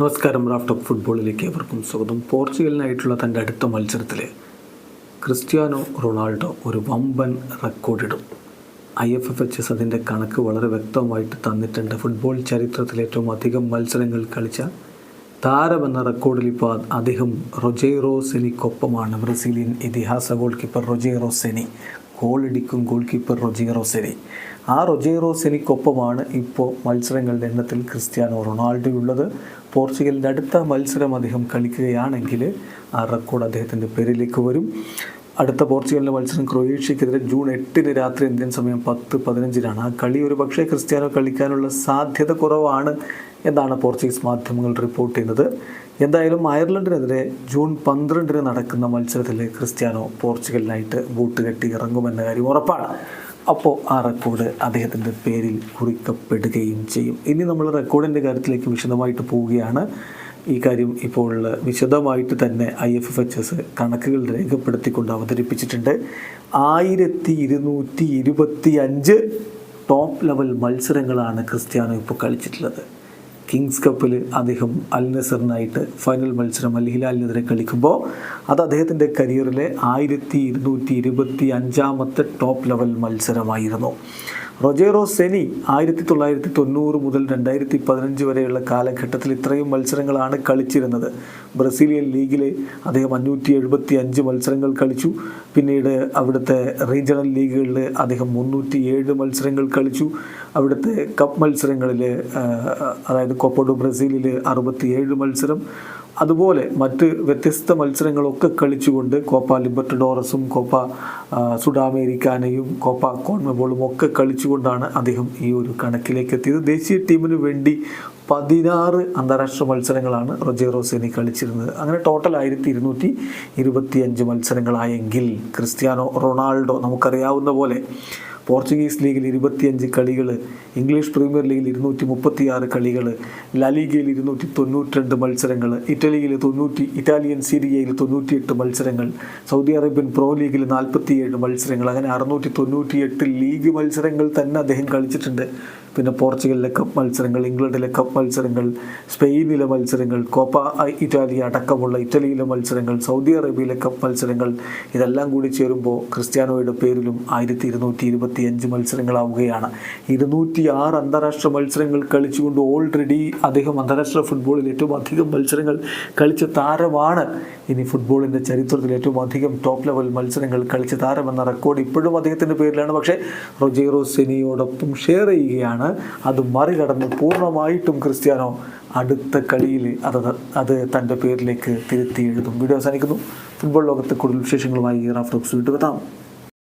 നമസ്കാരം raft of ഫുട്ബോളിലേക്ക് ഏവർക്കും സ്വാഗതം. പോർച്ചുഗലിനായിട്ടുള്ള തന്റെ അടുത്ത മത്സരത്തിൽ ക്രിസ്ത്യാനോ റൊണാൾഡോ ഒരു വമ്പൻ റെക്കോർഡിടും. I F F H S അതിന്റെ കണക്ക് വളരെ വ്യക്തമായിട്ട് തന്നിട്ടുണ്ട്. ഫുട്ബോൾ ചരിത്രത്തിൽ ഏറ്റവും അധികം മത്സരങ്ങൾ കളിച്ച താരമെന്ന റെക്കോർഡിൽ ഇപ്പോൾ അദ്ദേഹം റൊജേറോ സെനിക്കൊപ്പമാണ്. ബ്രസീലിയൻ ഇതിഹാസ ഗോൾ കീപ്പർ റൊജേറോ സെനി. ഗോളടിക്കും ഗോൾ കീപ്പർ റൊജിയറോ സെനി ആ റൊജിയറോ സെനിക്കൊപ്പമാണ് ഇപ്പോൾ മത്സരങ്ങളുടെ എണ്ണത്തിൽ ക്രിസ്ത്യാനോ റൊണാൾഡോ ഉള്ളത് പോർച്ചുഗലിന്റെ അടുത്ത മത്സരം അദ്ദേഹം കളിക്കുകയാണെങ്കിൽ ആ റെക്കോർഡ് അദ്ദേഹത്തിന്റെ പേരിലേക്ക് വരും. അടുത്ത പോർച്ചുഗലിന്റെ മത്സരം ക്രൊയേഷ്യക്കെതിരെ ജൂൺ എട്ടിന് രാത്രി ഇന്ത്യൻ സമയം പത്ത് പതിനഞ്ചിനാണ്. ആ കളി ഒരു പക്ഷേ ക്രിസ്ത്യാനോ കളിക്കാനുള്ള സാധ്യത കുറവാണ് എന്നാണ് പോർച്ചുഗീസ് മാധ്യമങ്ങൾ റിപ്പോർട്ട് ചെയ്യുന്നത്. എന്തായാലും അയർലൻഡിനെതിരെ ജൂൺ പന്ത്രണ്ടിന് നടക്കുന്ന മത്സരത്തിൽ ക്രിസ്ത്യാനോ പോർച്ചുഗലിനായിട്ട് ബൂട്ട് കെട്ടി ഇറങ്ങുമെന്ന കാര്യം ഉറപ്പാണ്. അപ്പോൾ ആ റെക്കോർഡ് അദ്ദേഹത്തിന്റെ പേരിൽ കുറിക്കപ്പെടുകയും ചെയ്യും. ഇനി നമ്മൾ റെക്കോർഡിന്റെ കാര്യത്തിലേക്ക് വിശദമായിട്ട് പോവുകയാണ്. ഈ കാര്യം ഇപ്പോൾ വിശദമായിട്ട് തന്നെ I F F H S കണക്കുകൾ രേഖപ്പെടുത്തിക്കൊണ്ട് അവതരിപ്പിച്ചിട്ടുണ്ട്. ആയിരത്തി ഇരുന്നൂറ്റി ഇരുപത്തി അഞ്ച് ടോപ്പ് ലെവൽ മത്സരങ്ങളാണ് ക്രിസ്ത്യാനോ ഇപ്പോൾ കളിച്ചിട്ടുള്ളത്. കിങ്സ് കപ്പിൽ അദ്ദേഹം അൽ നസറിനായിട്ട് ഫൈനൽ മത്സരം അൽ ഹിലാലിനെതിരെ കളിക്കുമ്പോൾ അത് അദ്ദേഹത്തിന്റെ കരിയറിലെ ആയിരത്തി ഇരുന്നൂറ്റി ഇരുപത്തി അഞ്ചാമത്തെ ടോപ്പ് ലെവൽ മത്സരമായിരുന്നു. റൊജേറോ സെനി ആയിരത്തി തൊള്ളായിരത്തി തൊണ്ണൂറ് മുതൽ രണ്ടായിരത്തി പതിനഞ്ച് വരെയുള്ള കാലഘട്ടത്തിൽ ഇത്രയും മത്സരങ്ങളാണ് കളിച്ചിരുന്നത്. ബ്രസീലിയൻ ലീഗിലെ അദ്ദേഹം അഞ്ഞൂറ്റി എഴുപത്തി അഞ്ച് മത്സരങ്ങൾ കളിച്ചു. പിന്നീട് അവിടുത്തെ റീജിയണൽ ലീഗുകളിൽ അദ്ദേഹം മുന്നൂറ്റി ഏഴ് മത്സരങ്ങൾ കളിച്ചു. അവിടുത്തെ കപ്പ് മത്സരങ്ങളിൽ അതായത് കൊപ്പോഡോ ബ്രസീലിൽ അറുപത്തിയേഴ് മത്സരം അതുപോലെ മറ്റ് വ്യത്യസ്ത മത്സരങ്ങളൊക്കെ കളിച്ചുകൊണ്ട് കോപ്പ ലിബർട്ടഡോറസും കോപ്പ സുഡാമേരിക്കാനയും കോപ്പ കോൺമെബോളും ഒക്കെ കളിച്ചുകൊണ്ടാണ് അദ്ദേഹം ഈ ഒരു കണക്കിലേക്ക് എത്തിയത്. ദേശീയ ടീമിന് വേണ്ടി പതിനാറ് അന്താരാഷ്ട്ര മത്സരങ്ങളാണ് റൊജേറോ സെനി കളിച്ചിരുന്നത്. അങ്ങനെ ടോട്ടൽ ആയിരത്തി ഇരുന്നൂറ്റി ഇരുപത്തിയഞ്ച് മത്സരങ്ങളായെങ്കിൽ ക്രിസ്ത്യാനോ റൊണാൾഡോ നമുക്കറിയാവുന്ന പോലെ പോർച്ചുഗീസ് ലീഗിൽ ഇരുപത്തിയഞ്ച് കളികൾ ഇംഗ്ലീഷ് പ്രീമിയർ ലീഗിൽ ഇരുന്നൂറ്റി മുപ്പത്തി ആറ് കളികൾ ലലീഗയിൽ ഇരുന്നൂറ്റി തൊണ്ണൂറ്റിരണ്ട് മത്സരങ്ങൾ ഇറ്റലിയിൽ തൊണ്ണൂറ്റി ഇറ്റാലിയൻ സീരിയയിൽ തൊണ്ണൂറ്റിയെട്ട് മത്സരങ്ങൾ സൗദി അറേബ്യൻ പ്രോ ലീഗിൽ നാൽപ്പത്തിയേഴ് മത്സരങ്ങൾ അങ്ങനെ അറുന്നൂറ്റി തൊണ്ണൂറ്റിയെട്ട് ലീഗ് മത്സരങ്ങൾ തന്നെ അദ്ദേഹം കളിച്ചിട്ടുണ്ട്. പിന്നെ പോർച്ചുഗലിലെ കപ്പ് മത്സരങ്ങൾ ഇംഗ്ലണ്ടിലെ കപ്പ് മത്സരങ്ങൾ സ്പെയിനിലെ മത്സരങ്ങൾ കോപ്പ ഇറ്റാലിയ അടക്കമുള്ള ഇറ്റലിയിലെ മത്സരങ്ങൾ സൗദി അറേബ്യയിലെ കപ്പ് മത്സരങ്ങൾ ഇതെല്ലാം കൂടി ചേരുമ്പോൾ ക്രിസ്ത്യാനോയുടെ പേരിലും ആയിരത്തി ഇരുന്നൂറ്റി ഇരുപത്തി അഞ്ച് മത്സരങ്ങളാവുകയാണ്. ഇരുന്നൂറ്റി ആറ് അന്താരാഷ്ട്ര മത്സരങ്ങൾ കളിച്ചുകൊണ്ട് ഓൾറെഡി അദ്ദേഹം അന്താരാഷ്ട്ര ഫുട്ബോളിൽ ഏറ്റവും അധികം മത്സരങ്ങൾ കളിച്ച താരമാണ്. ഇനി ഫുട്ബോളിന്റെ ചരിത്രത്തിൽ ഏറ്റവും അധികം ടോപ്പ് ലെവൽ മത്സരങ്ങൾ കളിച്ച താരമെന്ന റെക്കോർഡ് ഇപ്പോഴും അദ്ദേഹത്തിന്റെ പേരിലാണ്. പക്ഷേ റൊജേറോ സെനിയോടൊപ്പം ഷെയർ ചെയ്യുകയാണ്. അത് മറികടന്ന് പൂർണമായിട്ടും ക്രിസ്ത്യാനോ അടുത്ത കളിയിൽ അത് അത് തന്റെ പേരിലേക്ക് തിരുത്തി എഴുതും. വീഡിയോ അവസാനിക്കുന്നു. ഫുട്ബോൾ ലോകത്തെ കൂടുതൽ വിശേഷങ്ങളുമായി റാഫ്റ്റോക്സ് വീണ്ടും എത്താം